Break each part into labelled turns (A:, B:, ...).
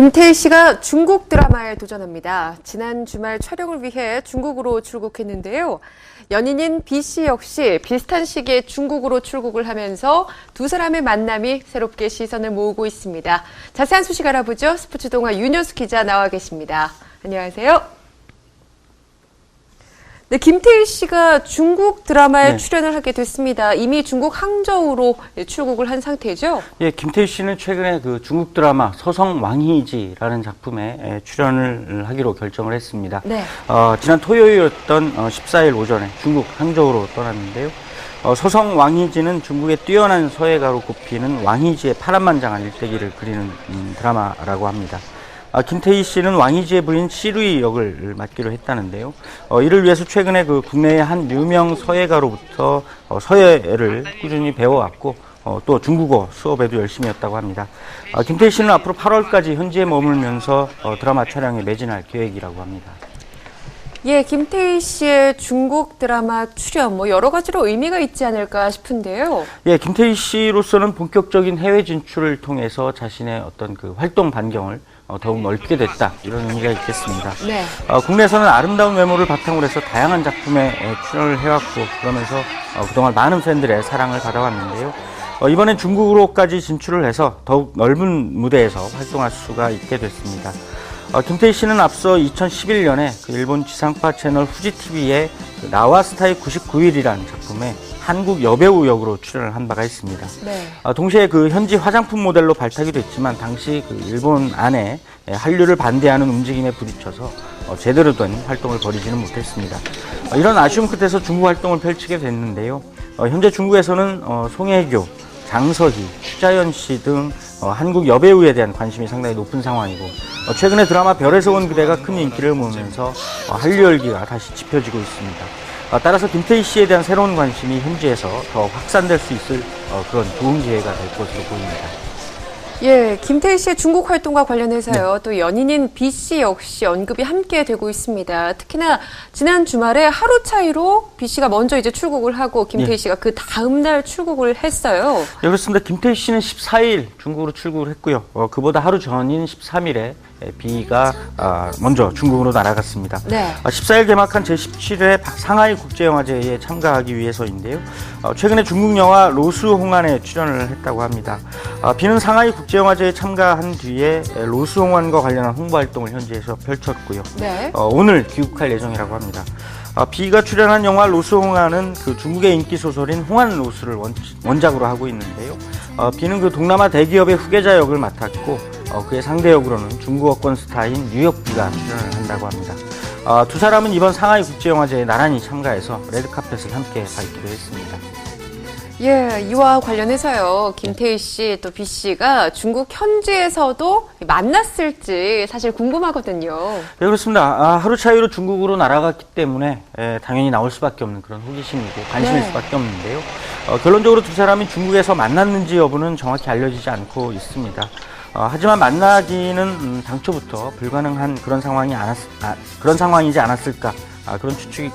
A: 김태희 씨가 중국 드라마에 도전합니다. 지난 주말 촬영을 위해 중국으로 출국했는데요. 연인인 B 씨 역시 비슷한 시기에 중국으로 출국을 하면서 두 사람의 만남이 새롭게 시선을 모으고 있습니다. 자세한 소식 알아보죠. 스포츠 동아 윤효수 기자 나와 계십니다. 안녕하세요. 네, 김태희 씨가 중국 드라마에
B: 네.
A: 출연을 하게 됐습니다. 이미 중국 항저우로 출국을 한 상태죠.
B: 예, 김태희 씨는 최근에 그 중국 드라마 서성 왕희지라는 작품에 예, 출연을 하기로 결정을 했습니다.
A: 네.
B: 어, 지난 토요일이었던 어, 14일 오전에 중국 항저우로 떠났는데요. 어, 서성 왕희지는 중국의 뛰어난 서예가로 꼽히는 왕희지의 파란만장한 일대기를 그리는 음, 드라마라고 합니다. 아, 김태희 씨는 왕희지의 부인 시루이 역을 맡기로 했다는데요. 어, 이를 위해서 최근에 그 국내의 한 유명 서예가로부터 어, 서예를 꾸준히 배워왔고 어, 또 중국어 수업에도 열심히 했다고 합니다. 아, 김태희 씨는 앞으로 8월까지 현지에 머물면서 어, 드라마 촬영에 매진할 계획이라고 합니다.
A: 예, 김태희 씨의 중국 드라마 출연 뭐 여러 가지로 의미가 있지 않을까 싶은데요.
B: 예, 김태희 씨로서는 본격적인 해외 진출을 통해서 자신의 어떤 그 활동 반경을 어, 더욱 넓게 됐다 이런 의미가 있겠습니다.
A: 네.
B: 어, 국내에서는 아름다운 외모를 바탕으로 해서 다양한 작품에 에, 출연을 해왔고 그러면서 어, 그동안 많은 팬들의 사랑을 받아왔는데요. 어, 이번엔 중국으로까지 진출을 해서 더욱 넓은 무대에서 활동할 수가 있게 됐습니다. 어, 김태희 씨는 앞서 2011년에 그 일본 지상파 채널 후지TV의 그 나와 스타일 99일이라는 작품에 한국 여배우 역으로 출연을 한 바가 있습니다.
A: 네.
B: 어, 동시에 그 현지 화장품 모델로 발탁이 됐지만 당시 그 일본 안에 예, 한류를 반대하는 움직임에 부딪혀서 어, 제대로 된 활동을 벌이지는 못했습니다. 어, 이런 아쉬움 끝에서 중국 활동을 펼치게 됐는데요. 어, 현재 중국에서는 어, 송혜교, 장서희, 추자연 씨등 어, 한국 여배우에 대한 관심이 상당히 높은 상황이고 어, 최근에 드라마 별에서 온 그대가 큰 인기를 모으면서 어, 한류 열기가 다시 짚혀지고 있습니다. 어, 따라서 김태희 씨에 대한 새로운 관심이 현지에서 더 확산될 수 있을 어, 그런 좋은 기회가 될 것으로 보입니다.
A: 예, 김태희 씨의 중국 활동과 관련해서요.
B: 네.
A: 또 연인인 B 씨 역시 언급이 함께 되고 있습니다. 특히나 지난 주말에 하루 차이로 B 씨가 먼저 이제 출국을 하고 김태희
B: 예.
A: 씨가 그 다음 날 출국을 했어요.
B: 네, 그렇습니다. 김태희 씨는 14일 중국으로 출국을 했고요. 어, 그보다 하루 전인 13일에 B가 아, 먼저 중국으로 날아갔습니다.
A: 네.
B: 아, 14일 개막한 제17회 상하이 국제영화제에 참가하기 위해서인데요. 어, 최근에 중국 영화 로스 홍안에 출연을 했다고 합니다. 아, 비는 상하이 국제영화제에 참가한 뒤에 에, 로스 홍안과 관련한 홍보 활동을 현지에서 펼쳤고요.
A: 네.
B: 어, 오늘 귀국할 예정이라고 합니다. 아, 비가 출연한 영화 로스 홍안은 그 중국의 인기 소설인 홍안 로스를 원, 원작으로 하고 있는데요. 어, 비는 그 동남아 대기업의 후계자 역을 맡았고 어, 그의 상대 역으로는 중국어권 스타인 뉴욕 비가 출연을 한다고 합니다. 아, 두 사람은 이번 상하이 국제영화제에 나란히 참가해서 레드카펫을 함께 밟기도 했습니다.
A: 예, 이와 관련해서요. 김태희 씨 또 B 씨가 중국 현지에서도 만났을지 사실 궁금하거든요.
B: 네, 그렇습니다. 아, 하루 차이로 중국으로 날아갔기 때문에 에, 당연히 나올 수밖에 없는 그런 호기심이고 관심일
A: 네.
B: 수밖에 없는데요. 어, 결론적으로 두 사람이 중국에서 만났는지 여부는 정확히 알려지지 않고 있습니다. 어, 하지만 만나기는 음, 당초부터 불가능한 그런 상황이 않았, 아, 그런 상황이지 않았을까 아, 그런 추측이,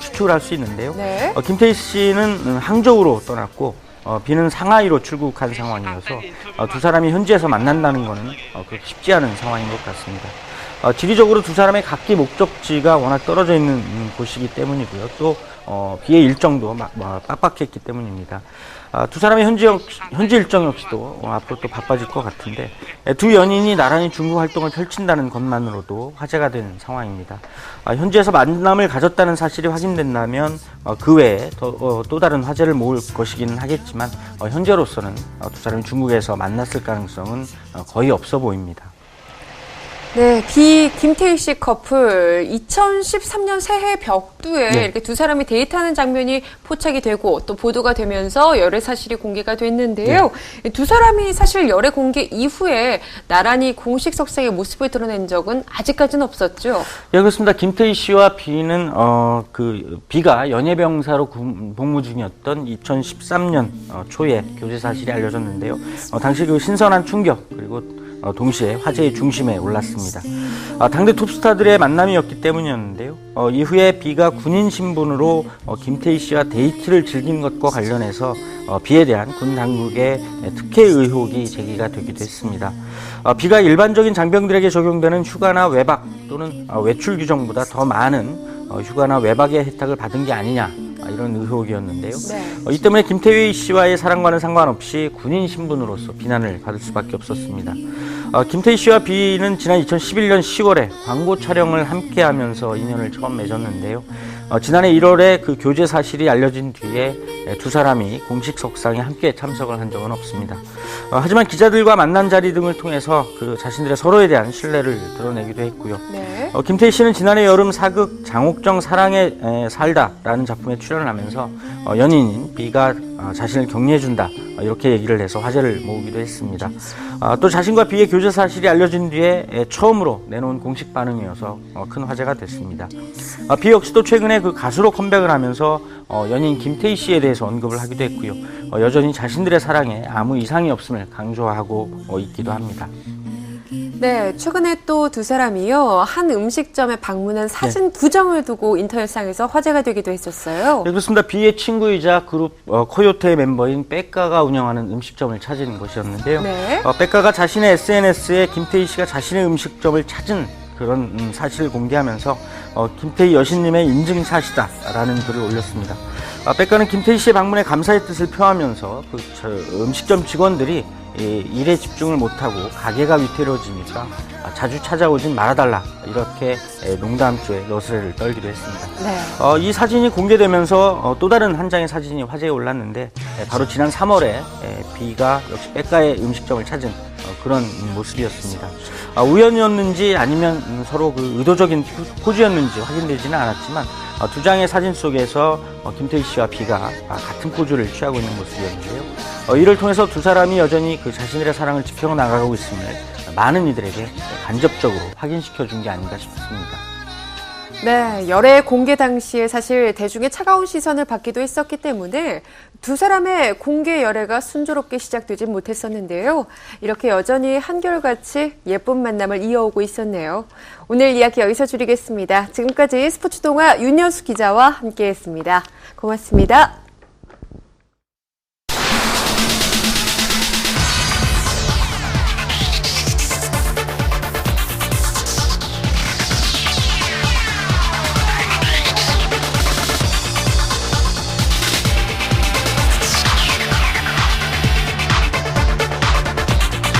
B: 추측을 할 수 있는데요.
A: 네.
B: 어, 김태희 씨는 음, 항저우로 떠났고 어, 비는 상하이로 출국한 상황이어서 어, 두 사람이 현지에서 만난다는 것은 어, 그렇게 쉽지 않은 상황인 것 같습니다. 어, 지리적으로 두 사람의 각기 목적지가 워낙 떨어져 있는 음, 곳이기 때문이고요. 또 어, 비의 일정도 막, 막 빡빡했기 때문입니다. 아, 두 사람의 현지, 역, 현지 일정 역시도 어, 앞으로 또 바빠질 것 같은데 에, 두 연인이 나란히 중국 활동을 펼친다는 것만으로도 화제가 된 상황입니다. 아, 현지에서 만남을 가졌다는 사실이 확인된다면 어, 그 외에 더, 어, 또 다른 화제를 모을 것이기는 하겠지만 어, 현재로서는 어, 두 사람이 중국에서 만났을 가능성은 어, 거의 없어 보입니다.
A: 네, 비 김태희 씨 커플 2013년 새해 벽두에
B: 네.
A: 이렇게 두 사람이 데이트하는 장면이 포착이 되고 또 보도가 되면서 열애 사실이 공개가 됐는데요.
B: 네.
A: 두 사람이 사실 열애 공개 이후에 나란히 공식 석상의 모습을 드러낸 적은 아직까지는 없었죠.
B: 예, 그렇습니다. 김태희 씨와 비는 어, 그 비가 연예병사로 군- 복무 중이었던 2013년 어, 초에 교제 사실이 알려졌는데요. 어, 당시 그 신선한 충격 그리고 어, 동시에 화제의 중심에 올랐습니다. 아, 당대 톱스타들의 만남이었기 때문이었는데요. 어, 이후에 B가 군인 신분으로 어, 김태희 씨와 데이트를 즐긴 것과 관련해서 어, B에 대한 군 당국의 특혜 의혹이 제기가 되기도 했습니다. 어, B가 일반적인 장병들에게 적용되는 휴가나 외박 또는 어, 외출 규정보다 더 많은 어, 휴가나 외박의 혜택을 받은 게 아니냐 아, 이런 의혹이었는데요.
A: 네.
B: 어, 이 때문에 김태희 씨와의 사랑과는 상관없이 군인 신분으로서 비난을 받을 수밖에 없었습니다. 어, 김태희 씨와 B는 지난 2011년 10월에 광고 촬영을 함께 하면서 인연을 처음 맺었는데요. 어, 지난해 1월에 그 교제 사실이 알려진 뒤에 에, 두 사람이 공식 석상에 함께 참석을 한 적은 없습니다. 어, 하지만 기자들과 만난 자리 등을 통해서 그 자신들의 서로에 대한 신뢰를 드러내기도 했고요.
A: 네.
B: 어, 김태희 씨는 지난해 여름 사극 장옥정 사랑에 에, 살다라는 작품에 출연을 하면서 어, 연인인 어, 자신을 격려해준다 어, 이렇게 얘기를 해서 화제를 모으기도 했습니다. 어, 또 자신과 B의 교제 사실이 알려진 뒤에 에, 처음으로 내놓은 공식 반응이어서 어, 큰 화제가 됐습니다. 어, B 역시도 최근에 그 가수로 컴백을 하면서 어, 연인 김태희 씨에 대해서 언급을 하기도 했고요. 어, 여전히 자신들의 사랑에 아무 이상이 없음을 강조하고 어, 있기도 합니다.
A: 네, 최근에 또 두 사람이요. 한 음식점에 방문한 사진 두 장을 두고 인터넷상에서 화제가 되기도 했었어요.
B: 네, 그렇습니다. B의 친구이자 그룹 어, 코요태 멤버인 백가가 운영하는 음식점을 찾은 곳이었는데요.
A: 네.
B: 어, 백가가 자신의 SNS에 김태희 씨가 자신의 음식점을 찾은 그런 음, 사실을 공개하면서 어, 김태희 여신님의 인증샷이다라는 글을 올렸습니다. 아, 백가는 김태희 씨의 방문에 감사의 뜻을 표하면서 그 저, 음식점 직원들이 이, 일에 집중을 못하고 가게가 위태로워지니까 아, 자주 찾아오진 말아달라 이렇게 에, 농담조에 너스레를 떨기도 했습니다.
A: 네.
B: 어, 이 사진이 공개되면서 어, 또 다른 한 장의 사진이 화제에 올랐는데 에, 바로 지난 3월에 에, B가 역시 백가의 음식점을 찾은 어, 그런 음, 모습이었습니다. 아, 우연이었는지 아니면 음, 서로 그 의도적인 포- 포즈였는지 확인되지는 않았지만 어, 두 장의 사진 속에서 어, 김태희 씨와 B가 아, 같은 포즈를 취하고 있는 모습이었는데요. 어, 이를 통해서 두 사람이 여전히 그 자신들의 사랑을 지켜나가고 있음을 많은 이들에게 간접적으로 확인시켜 준 게 아닌가 싶습니다.
A: 네, 열애 공개 당시에 사실 대중의 차가운 시선을 받기도 했었기 때문에 두 사람의 공개 열애가 순조롭게 시작되지 못했었는데요. 이렇게 여전히 한결같이 예쁜 만남을 이어오고 있었네요. 오늘 이야기 여기서 줄이겠습니다. 지금까지 스포츠 동화 윤여수 기자와 함께했습니다. 고맙습니다.